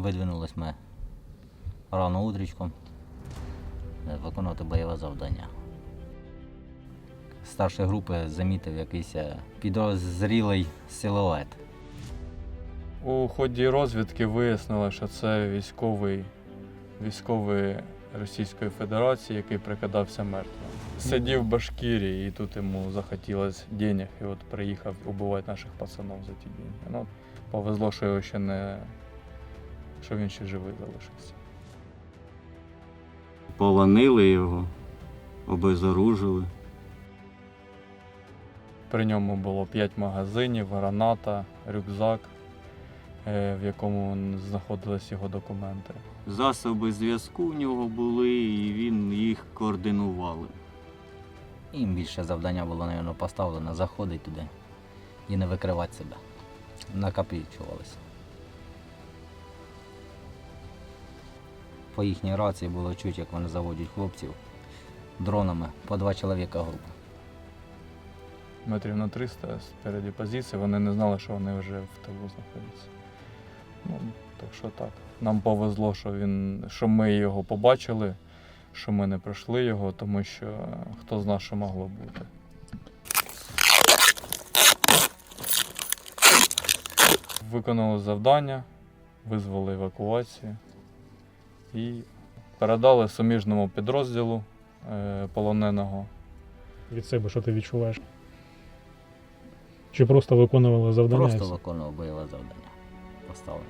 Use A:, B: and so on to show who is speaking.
A: Видвинулись ми рано утрічком е, виконувати бойове завдання. Старший групи замітив якийсь е, підозрілий силует.
B: У ході розвідки вияснили, що це військовий, військовий Російської Федерації, який прикидався мертвим. Сидів в Башкірії, і тут йому захотілося денег, і от приїхав убивати наших пацанів за ті деньги. Ну, повезло, що його ще не. Що він ще живий залишився.
C: Полонили його, обезоружили.
B: При ньому було 5 магазинів, граната, рюкзак, е, в якому знаходились його документи.
C: Засоби зв'язку в нього були, і він їх координували.
A: Їм більше завдання було, мабуть, поставлено заходити туди і не викривати себе. Накопичувалися. По їхній рації було чути, як вони заводять хлопців дронами по два чоловіка група.
B: метрів на 300 спереді позиції, вони не знали, що вони вже в тилу знаходяться. Ну, так що так. Нам повезло, що, він, що ми його побачили, що ми не пройшли його, тому що хто знає, що могло бути. Виконали завдання, визвали евакуацію і передали суміжному підрозділу е, полоненого.
D: від себе, що ти відчуваєш? Чи просто виконували завдання?
A: Просто виконував бойове завдання. Поставлено.